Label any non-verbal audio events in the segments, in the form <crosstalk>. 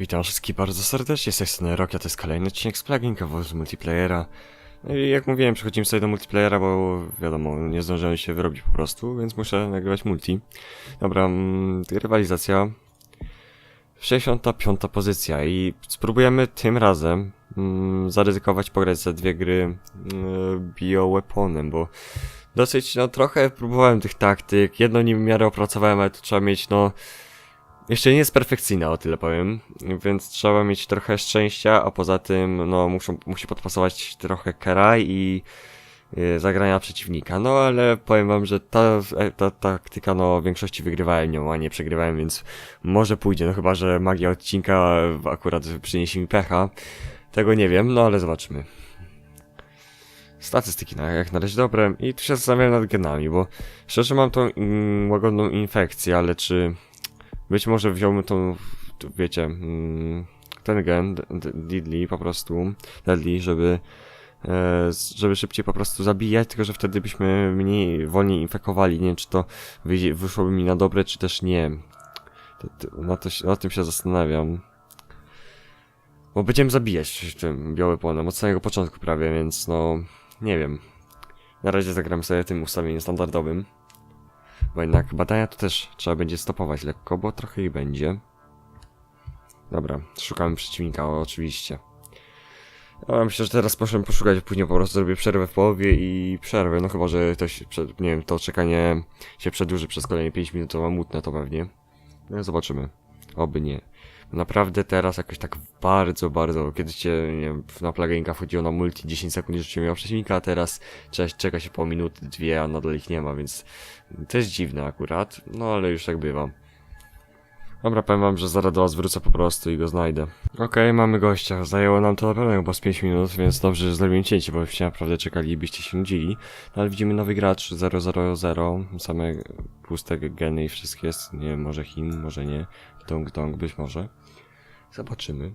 Witam wszystkich bardzo serdecznie, z tej strony Rokia, to jest kolejny odcinek z pluginka z multiplayera. No i jak mówiłem, przechodzimy sobie do multiplayera, bo wiadomo, nie zdążyłem się wyrobić po prostu, więc muszę nagrywać multi. Dobra, mm, rywalizacja. 65 pozycja i spróbujemy tym razem mm, zaryzykować pograć za dwie gry mm, bioweaponem, bo dosyć, no trochę próbowałem tych taktyk, jedno nim w miarę opracowałem, ale to trzeba mieć, no jeszcze nie jest perfekcyjna, o tyle powiem, więc trzeba mieć trochę szczęścia, a poza tym, no, muszą, musi podpasować trochę keraj i y, zagrania przeciwnika. No, ale powiem wam, że ta, ta taktyka, no, w większości wygrywałem nią, a nie przegrywałem, więc może pójdzie, no chyba, że magia odcinka akurat przyniesie mi pecha. Tego nie wiem, no, ale zobaczymy. Statystyki na, jak na razie dobre i tu się zastanawiam nad genami, bo szczerze mam tą mm, łagodną infekcję, ale czy być może wziąłbym tą, wiecie, mm, ten gen, D- D- Deadly po prostu, Deadly, żeby, e, żeby szybciej po prostu zabijać, tylko że wtedy byśmy mniej, wolniej infekowali. Nie wiem, czy to wyszłoby mi na dobre, czy też nie. Na, to, na tym się zastanawiam. Bo będziemy zabijać tym białe płonem od samego początku prawie, więc no, nie wiem. Na razie zagram sobie tym ustawieniem standardowym. Bo jednak badania to też trzeba będzie stopować lekko, bo trochę ich będzie. Dobra, szukamy przeciwnika, oczywiście. Ja myślę, że teraz możemy poszukać, a później po prostu zrobię przerwę w połowie i przerwę, no chyba, że prze- nie wiem, to czekanie się przedłuży przez kolejne 5 minut, to mam mutne to pewnie. No zobaczymy. Oby nie. Naprawdę teraz jakoś tak bardzo, bardzo, kiedyś cię, nie wiem, na plaginka wchodziło na multi 10 sekund, że się miał przeciwnika, a teraz cześć, czeka się po minuty, dwie, a nadal ich nie ma, więc to jest dziwne akurat, no ale już tak bywa. Dobra, powiem wam, że zaraz do was wrócę po prostu i go znajdę. Okej, mamy gościa. Zajęło nam to naprawdę chyba z 5 minut, więc dobrze, że zrobiłem cięcie, bo byście naprawdę czekali i byście się nudzili. No, ale widzimy nowy gracz 000, same puste geny i wszystkie jest. Nie wiem, może Chin, może nie. Dong Dong, być może. Zobaczymy.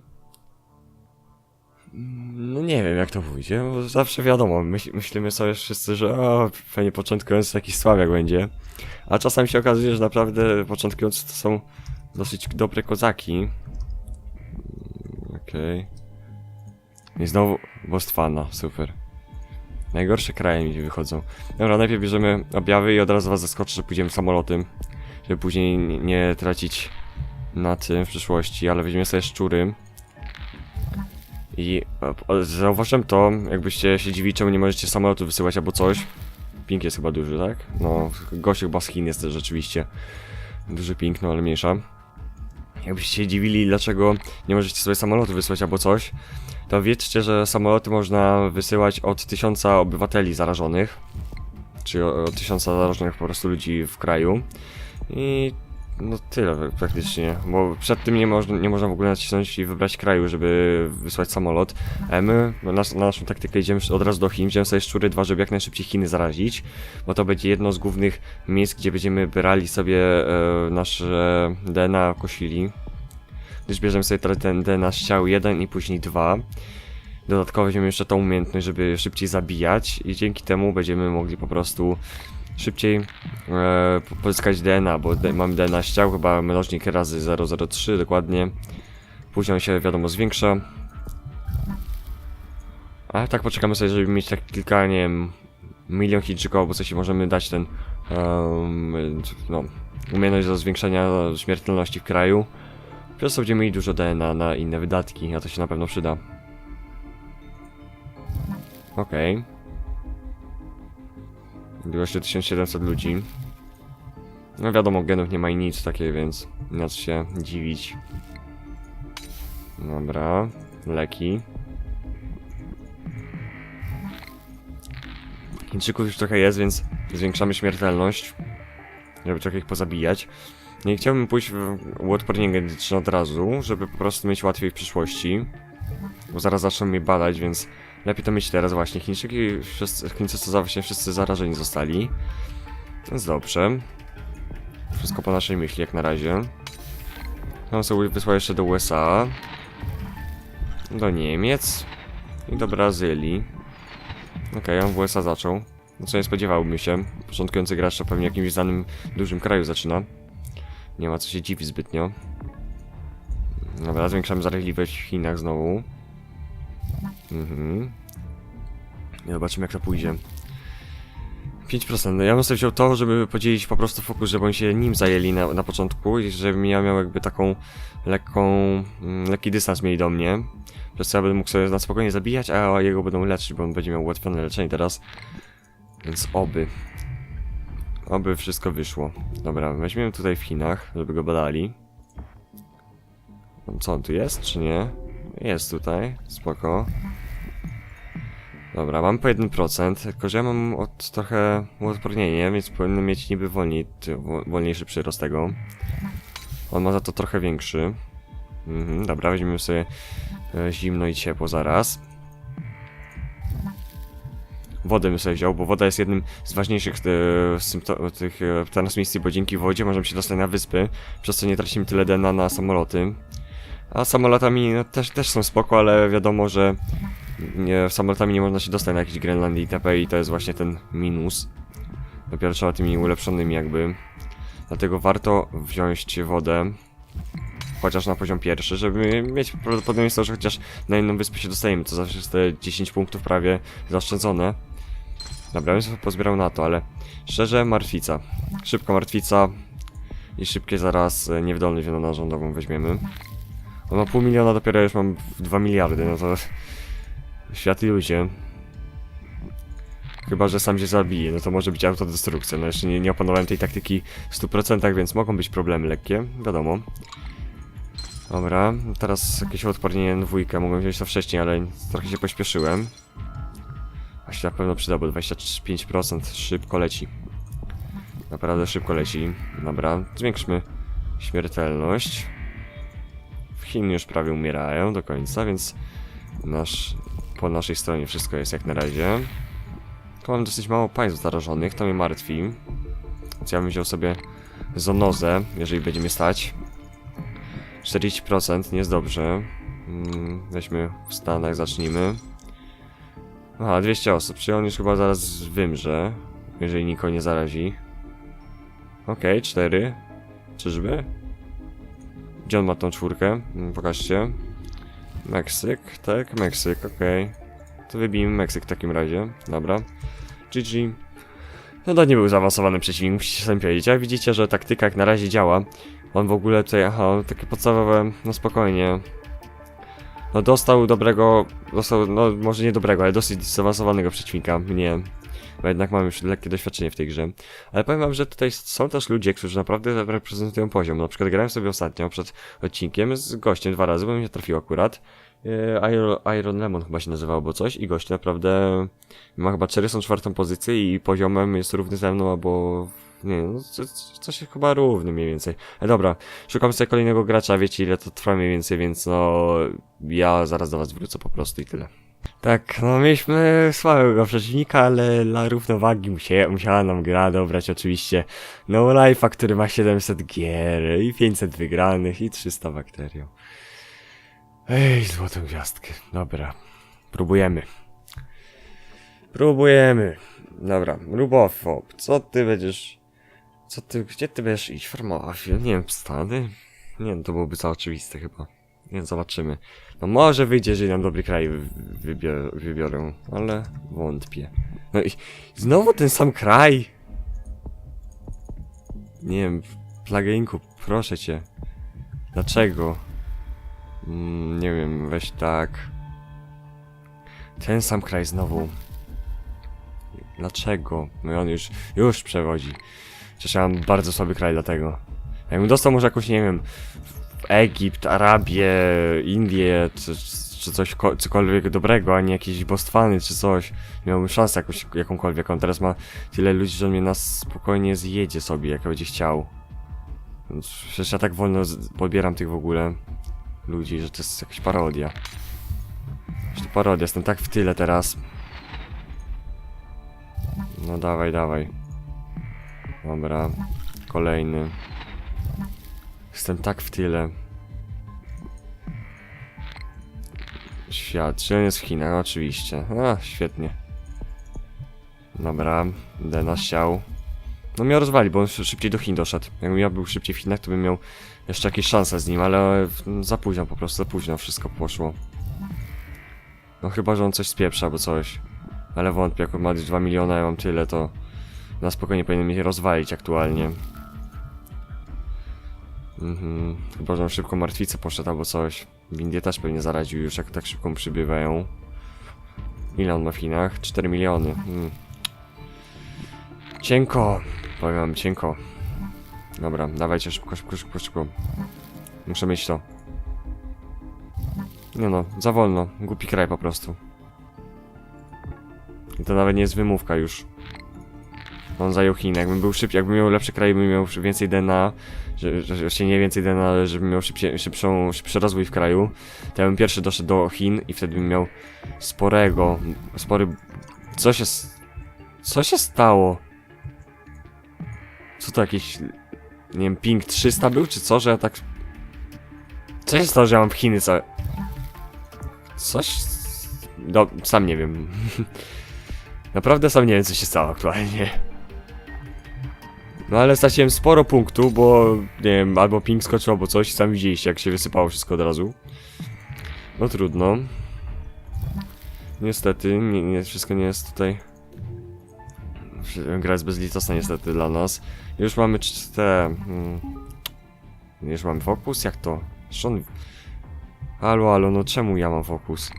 Mm, No nie wiem jak to pójdzie, bo zawsze wiadomo, myśl, myślimy sobie wszyscy, że o, pewnie początkujący jakiś słabiak będzie. A czasami się okazuje, że naprawdę początkujący to są dosyć dobre kozaki. Mm, Okej. I znowu Bostwana, super. Najgorsze kraje mi wychodzą. Dobra, najpierw bierzemy objawy i od razu was zaskoczę, że pójdziemy samolotem. Żeby później nie- nie tracić na tym w przyszłości, ale weźmiemy sobie szczury. I e, zauważyłem to, jakbyście się dziwili, czemu nie możecie samolotu wysyłać albo coś. Ping jest chyba duży, tak? No, gościu chyba z Chin jest też rzeczywiście. Duży ping, no ale mniejsza. Jakbyście się dziwili, dlaczego nie możecie sobie samolotu wysłać albo coś, to wiedzcie, że samoloty można wysyłać od tysiąca obywateli zarażonych. Czy od tysiąca zarażonych po prostu ludzi w kraju. I no tyle praktycznie, bo przed tym nie można, nie można w ogóle nacisnąć i wybrać kraju, żeby wysłać samolot. A my na, nas, na naszą taktykę idziemy od razu do Chin, wziąłem sobie szczury dwa, żeby jak najszybciej Chiny zarazić, bo to będzie jedno z głównych miejsc, gdzie będziemy brali sobie e, nasze DNA, kosili. Gdyż bierzemy sobie teraz ten DNA z ciał 1 i później 2. Dodatkowo weźmiemy jeszcze tą umiejętność, żeby szybciej zabijać i dzięki temu będziemy mogli po prostu szybciej e, po- pozyskać DNA, bo mamy DNA z ciał, chyba mnożnik razy 003 dokładnie. Później on się wiadomo zwiększa. A tak poczekamy sobie, żeby mieć tak kilka, nie wiem, milion Chińczyków, albo coś i możemy dać ten, em, no, umiejętność do zwiększenia śmiertelności w kraju. Przez co będziemy mieli dużo DNA na inne wydatki, a to się na pewno przyda. Okej. Było jeszcze 1700 ludzi. No wiadomo, genów nie ma i nic takiego, więc nie się dziwić. Dobra, leki. Chińczyków już trochę jest, więc zwiększamy śmiertelność, żeby trochę ich pozabijać. Nie chciałbym pójść w uodpornienie genetyczne od razu, żeby po prostu mieć łatwiej w przyszłości. Bo zaraz zaczną mnie badać, więc lepiej to mieć teraz właśnie. Chińczyki, wszyscy, Chińczycy właśnie wszyscy zarażeni zostali. Więc dobrze. Wszystko po naszej myśli jak na razie. Tam sobie wysłał jeszcze do USA. Do Niemiec. I do Brazylii. Okej, on w USA zaczął. No co nie spodziewałbym się. Początkujący gracz to pewnie jakimś znanym dużym kraju zaczyna. Nie ma co się dziwić zbytnio. Dobra, zwiększamy zaraźliwość w Chinach znowu. Mhm. Zobaczymy jak to pójdzie. 5%. No ja bym sobie wziął to, żeby podzielić po prostu fokus, żeby oni się nim zajęli na, na początku i żebym ja miał jakby taką lekką, mm, lekki dystans mieli do mnie. Przez co ja będę mógł sobie na spokojnie zabijać, a jego będą leczyć, bo on będzie miał ułatwione leczenie teraz. Więc oby. Oby wszystko wyszło. Dobra, weźmiemy tutaj w Chinach, żeby go badali. Co on tu jest, czy nie? Jest tutaj, spoko. Dobra, mam po 1%, tylko że ja mam od trochę uodpornienie, więc powinien mieć niby wolniej, wolniejszy przyrost tego. On ma za to trochę większy. Mhm, dobra, weźmiemy sobie e, zimno i ciepło zaraz. Wodę bym sobie wziął, bo woda jest jednym z ważniejszych e, tych e, transmisji, bo dzięki wodzie możemy się dostać na wyspy, przez co nie tracimy tyle dena na samoloty. A samolotami no, też, też są spoko, ale wiadomo, że nie, samolotami nie można się dostać na jakieś Grenlandii itp. i to jest właśnie ten minus. Dopiero trzeba tymi ulepszonymi jakby. Dlatego warto wziąć wodę, chociaż na poziom pierwszy, żeby mieć prawdopodobieństwo, że chociaż na inną wyspę się dostajemy, to zawsze jest te 10 punktów prawie zaoszczędzone. Dobra, bym sobie pozbierał na to, ale szczerze martwica. Szybko martwica i szybkie zaraz e, niewydolność narządową weźmiemy. On ma pół miliona, dopiero już mam 2 miliardy, no to... Świat i ludzie. Chyba, że sam się zabije, no to może być autodestrukcja. No jeszcze nie, nie opanowałem tej taktyki w 100%, więc mogą być problemy lekkie, wiadomo. Dobra, teraz jakieś odpornienie na dwójkę, mogłem wziąć to wcześniej, ale trochę się pośpieszyłem. A się na pewno przyda, bo 25% szybko leci. Naprawdę szybko leci. Dobra, zwiększmy śmiertelność. W Chin już prawie umierają do końca, więc nasz, po naszej stronie wszystko jest jak na razie. Tu mam dosyć mało państw zarażonych, to mnie martwi. Więc ja bym wziął sobie zonozę, jeżeli będzie mnie stać. 40% nie jest dobrze. Mm, weźmy w Stanach, zacznijmy. Aha, 200 osób, czyli on już chyba zaraz wymrze, jeżeli nikogo nie zarazi. Okej, 4. Czyżby? Gdzie on ma tą czwórkę? Mm, Pokażcie. Meksyk, tak, Meksyk, okej. To wybijmy Meksyk w takim razie, dobra. GG. No to nie był zaawansowany przeciwnik, musicie sobie powiedzieć, ale widzicie, że taktyka jak na razie działa. On w ogóle tutaj, aha, takie podstawowe, no spokojnie. No dostał dobrego, dostał, no może nie dobrego, ale dosyć zaawansowanego przeciwnika, mnie. Bo jednak mam już lekkie doświadczenie w tej grze. Ale powiem wam, że tutaj są też ludzie, którzy naprawdę reprezentują poziom. Na przykład grałem sobie ostatnio przed odcinkiem z gościem dwa razy, bo mi się trafił akurat. E, Iron, Iron Lemon chyba się nazywał, albo coś i gość naprawdę ma chyba 404 pozycję i poziomem jest równy ze mną, albo nie no, co- co- coś chyba równy mniej więcej. Ale dobra, szukam sobie kolejnego gracza, wiecie ile to trwa mniej więcej, więc no ja zaraz do was wrócę po prostu i tyle. Tak, no mieliśmy słabego przeciwnika, ale dla równowagi musia, musiała nam gra dobrać oczywiście No Life'a, który ma 700 gier i 500 wygranych i 300 bakterią. Ej, złotą gwiazdkę. Dobra, próbujemy. Próbujemy. Dobra, Rubofob, co ty będziesz... Co ty, gdzie ty będziesz iść? Formowafil? Nie wiem, Stany? Nie wiem, to byłoby za oczywiste chyba. Wiem, zobaczymy. No może wyjdzie, jeżeli nam dobry kraj wy- wybior, wybiorą, ale wątpię. No i znowu ten sam kraj! Nie wiem, Plageinku, proszę cię. Dlaczego? Mm, nie wiem, weź tak. Ten sam kraj znowu. Dlaczego? No i on już, już przewodzi. Przecież ja mam bardzo słaby kraj dlatego. Jakbym dostał może jakąś, nie wiem, Egipt, Arabię, Indię, czy, czy coś, ko- cokolwiek dobrego, a nie jakieś Bostwany, czy coś. Miałbym szansę jakąś, jakąkolwiek. On teraz ma tyle ludzi, że on mnie nas spokojnie zjedzie sobie, jak będzie chciał. Przecież ja tak wolno pobieram tych w ogóle ludzi, że to jest jakaś parodia. Że to parodia, jestem tak w tyle teraz. No dawaj, dawaj. Dobra, kolejny. Jestem tak w tyle. Świat, czy on jest w Chinach? Oczywiście. A, świetnie. Dobra, Dena siał. No mnie rozwali, bo on szy- szybciej do Chin doszedł. Jakbym ja był szybciej w Chinach, to bym miał jeszcze jakieś szanse z nim, ale za późno po prostu, za późno wszystko poszło. No chyba, że on coś spieprza, albo coś. Ale wątpię, jak on ma 2 miliony, ja mam tyle, to na spokojnie powinien mnie rozwalić aktualnie. Mhm, chyba, że szybko martwicę poszedł albo coś. W Indie też pewnie zaraził już, jak tak szybko przybywają. Ile on ma w Chinach? 4 miliony. Hmm. Cienko! Powiem wam, cienko. Dobra, dawajcie szybko, szybko, szybko, szybko. Muszę mieć to. Nie no, za wolno. Głupi kraj po prostu. I to nawet nie jest wymówka już. On zajął Chiny. Jakbym był szybciej, jakbym miał lepszy kraj, bym miał więcej DNA, że, że, się nie więcej DNA, ale żebym miał szybszą, szybszy rozwój w kraju, to ja bym pierwszy doszedł do Chin i wtedy bym miał sporego, spory... Co się... Co się stało? Co to jakiś... Nie wiem, ping 300 był, czy co, że ja tak... Co się stało, że ja mam w Chiny całe... Coś... No, sam nie wiem. <laughs> Naprawdę sam nie wiem, co się stało aktualnie. No ale straciłem sporo punktu, bo nie wiem, albo ping skoczył, albo coś. Sam widzieliście, jak się wysypało wszystko od razu. No trudno. Niestety, nie, nie, wszystko nie jest tutaj. Gra jest bezlitosna niestety dla nas. Już mamy te... Hmm, już mamy fokus? Jak to? Jeszcze on... Halo, halo, no czemu ja mam fokus?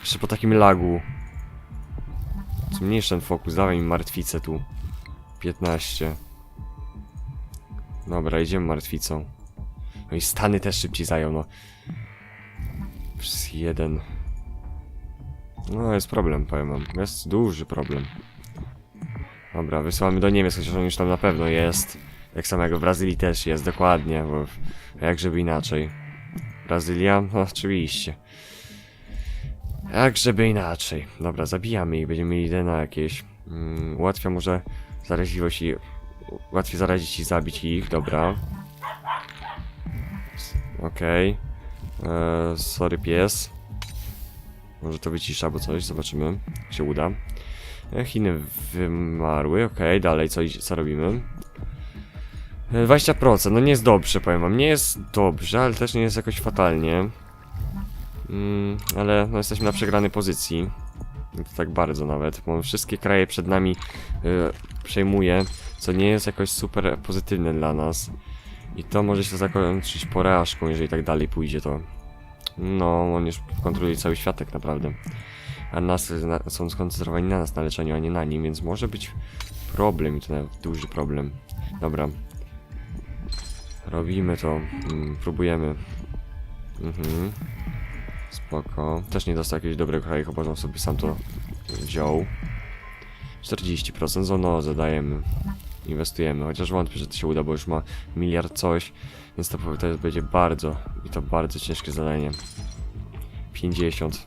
Jeszcze po takim lagu. Zmniejsz ten fokus, dawaj mi martwicę tu. 15. Dobra, idziemy martwicą. No i Stany też szybciej zajął, no. Przez jeden. No, jest problem, powiem wam. Jest duży problem. Dobra, wysyłamy do Niemiec, chociaż on już tam na pewno jest. Jak samego w Brazylii też jest, dokładnie, bo jak żeby inaczej. Brazylia? No oczywiście. Jak żeby inaczej. Dobra, zabijamy ich, będziemy mieli DNA jakieś. Mm, ułatwia może zaraźliwość i... Łatwiej zarazić i zabić ich, dobra. Okej. Eee, sorry pies. Może to wycisza, bo coś, zobaczymy. Jak się uda. E, Chiny wymarły, okej, dalej co, co robimy? E, 20%, no nie jest dobrze, powiem wam, nie jest dobrze, ale też nie jest jakoś fatalnie. Mm, ale no, jesteśmy na przegranej pozycji. Tak bardzo nawet, bo wszystkie kraje przed nami y, przejmuje, co nie jest jakoś super pozytywne dla nas. I to może się zakończyć porażką, jeżeli tak dalej pójdzie, to... No, on już kontroluje cały świat tak naprawdę. A nas na, są skoncentrowani na nas, na leczeniu, a nie na nim, więc może być problem i to nawet duży problem. Dobra. Robimy to. Mm, próbujemy. Mhm. Spoko. Też nie dostał jakiegoś dobrego bo on sobie sam to wziął. 40% zonozę dajemy. Inwestujemy, chociaż wątpię, że to się uda, bo już ma miliard coś, więc to, to będzie bardzo, i to bardzo ciężkie zadanie. 50.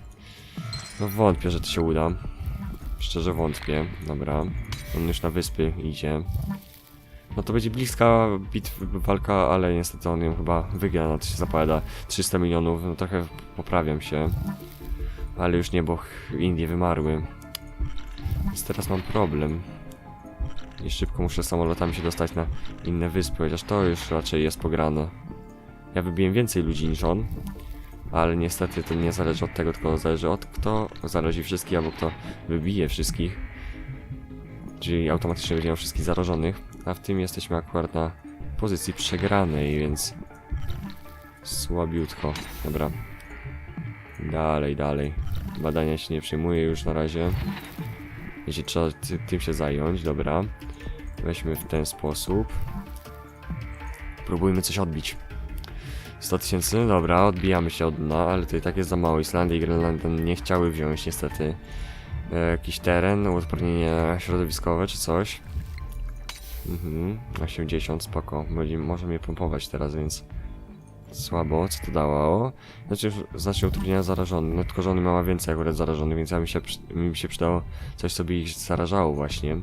No wątpię, że to się uda. Szczerze wątpię. Dobra. On już na wyspy idzie. No to będzie bliska bitw, walka, ale niestety on ją chyba wygra, na to się zapowiada. 300 milionów, no trochę poprawiam się. Ale już nie, bo Indie wymarły. Więc teraz mam problem. I szybko muszę samolotami się dostać na inne wyspy, chociaż to już raczej jest pograne. Ja wybiłem więcej ludzi niż on, ale niestety to nie zależy od tego, tylko zależy od kto zarazi wszystkich, albo kto wybije wszystkich. Czyli automatycznie będzie miał wszystkich zarażonych, a w tym jesteśmy akurat na pozycji przegranej, więc słabiutko. Dobra. Dalej, dalej. Badania się nie przyjmuje już na razie. Jeśli trzeba ty, tym się zająć, dobra. Weźmy w ten sposób. Próbujmy coś odbić. 100 tysięcy, dobra, odbijamy się od dna, ale to i tak jest za mało. Islandia i Grenlandia nie chciały wziąć niestety e, jakiś teren, utrudnienie środowiskowe czy coś. Mhm, 80, spoko. Będziemy, możemy je pompować teraz, więc słabo. Co to dało? Znaczy, znacznie utrudnienia zarażonych. No tylko, że on więcej akurat zarażonych, więc ja mi się, mi się przydało coś, co by ich zarażało właśnie.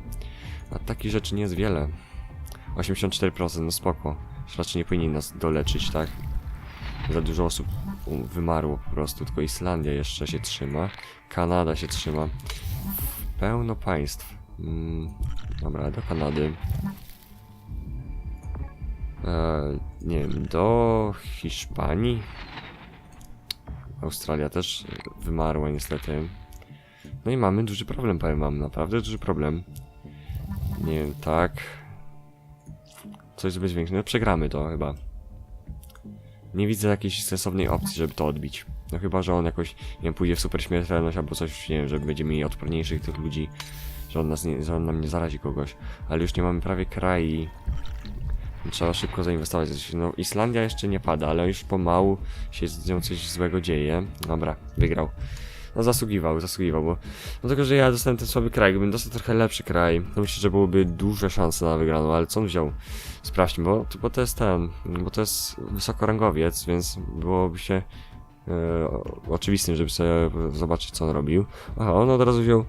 A takich rzeczy nie jest wiele. 84%, no spoko. Raczej nie powinni nas doleczyć, tak? Za dużo osób wymarło po prostu, tylko Islandia jeszcze się trzyma. Kanada się trzyma. Pełno państw. Mm, dobra, do Kanady. E, nie wiem, do Hiszpanii. Australia też wymarła niestety. No i mamy duży problem, powiem wam, naprawdę duży problem. Nie wiem, tak. Coś zrobić większe. No przegramy to chyba. Nie widzę jakiejś sensownej opcji, żeby to odbić. No chyba, że on jakoś, nie wiem, pójdzie w super śmiertelność albo coś, nie wiem, że będziemy mieli odporniejszych tych ludzi, że on, nas nie, że on nam nie zarazi kogoś. Ale już nie mamy prawie kraj Trzeba szybko zainwestować. No, Islandia jeszcze nie pada, ale już pomału się z nią coś złego dzieje. Dobra, wygrał. No zasługiwał, zasługiwał, bo no tylko, że ja dostałem ten słaby kraj, gdybym dostał trochę lepszy kraj, to myślę, że byłyby duże szanse na wygraną, ale co on wziął? Sprawdźmy, bo, to- bo to jest ten, bo to jest wysokorangowiec, więc byłoby się e, oczywistym, żeby sobie zobaczyć, co on robił. Aha, on od razu wziął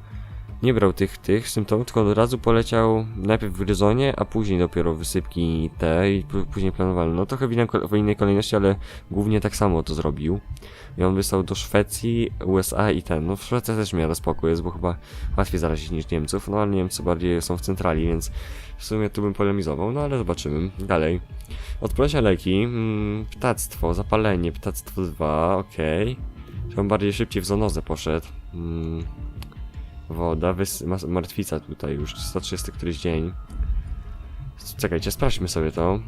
nie brał tych, tych symptomów, tylko od razu poleciał najpierw w Gryzonie, a później dopiero wysypki te i później planowano. No trochę w, innej, w innej kolejności, ale głównie tak samo to zrobił. I on wysłał do Szwecji, USA i ten. No w Szwecji też miał spokój jest, bo chyba łatwiej zarazić niż Niemców, no ale Niemcy bardziej są w centrali, więc w sumie tu bym polemizował, no ale zobaczymy. Dalej. Odporność leki, mm, ptactwo, zapalenie, ptactwo 2, okej. Okay. bardziej szybciej w zonozę poszedł. Mm. Woda, martwica tutaj już, 130 któryś dzień. Czekajcie, sprawdźmy sobie to.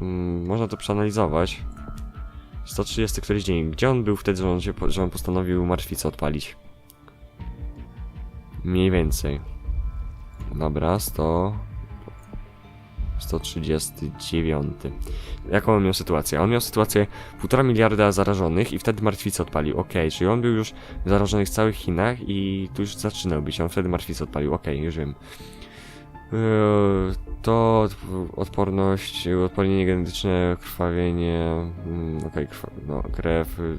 Mm, można to przeanalizować. 130 któryś dzień. Gdzie on był wtedy, że on, się, że on postanowił martwicę odpalić? Mniej więcej. Dobra, 100... 139. Jaką on miał sytuację? On miał sytuację 1,5 miliarda zarażonych i wtedy martwicę odpalił. Okej, czyli on był już zarażonych w całych Chinach i tu już zaczynał być. On wtedy martwicę odpalił. Okej, już wiem. Yy, To odporność, odpornienie genetyczne, krwawienie, mm, okej, krwa- no, krew, y,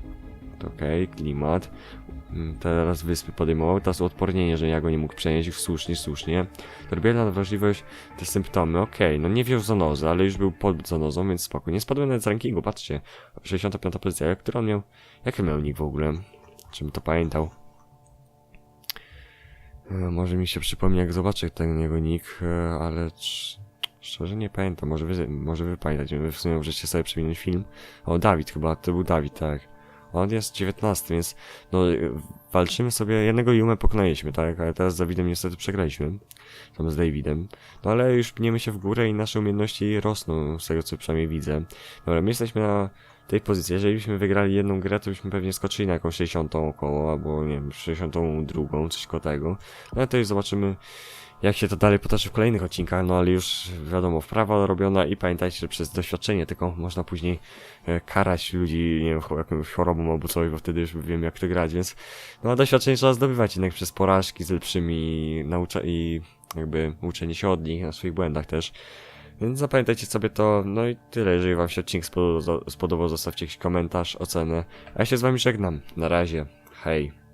okej, klimat. Mm, Teraz wyspy podejmował, teraz odpornienie, że ja go nie mógł przenieść, słusznie, słusznie. Terbielna wrażliwość, te symptomy, okej, no nie wziął zonozy, ale już był pod zonozą, więc spoko. Nie spadłem nawet z rankingu, patrzcie. 65 pozycja, który on miał, jaki miał nick w ogóle? Czym to pamiętał? E, Może mi się przypomni, jak zobaczę ten jego nick, e, ale cz- szczerze nie pamiętam. Może wy, może wy pamiętacie, w sumie możecie sobie przewinąć film. O, Dawid chyba, to był Dawid, tak. On jest 19, więc no e, walczymy sobie, jednego Jumę pokonaliśmy, tak, ale teraz z Dawidem niestety przegraliśmy. Tam z Davidem. No ale już pniemy się w górę i nasze umiejętności rosną, z tego co przynajmniej widzę. Dobra, my jesteśmy na tej pozycji. Jeżeli byśmy wygrali jedną grę, to byśmy pewnie skoczyli na jakąś 60 około, albo nie wiem, 62, coś koło tego. No ale to już zobaczymy, jak się to dalej potoczy w kolejnych odcinkach, no ale już wiadomo, wprawa robiona i pamiętajcie, że przez doświadczenie tylko można później e, karać ludzi, nie wiem, jakąś chorobą albo coś, bo wtedy już wiem jak to grać, więc no doświadczenie trzeba zdobywać jednak przez porażki z lepszymi naucza i jakby uczenie się od nich na swoich błędach też. Więc zapamiętajcie sobie to, no i tyle, jeżeli wam się odcinek spodobał zostawcie jakiś komentarz, ocenę, a ja się z wami żegnam, na razie, hej.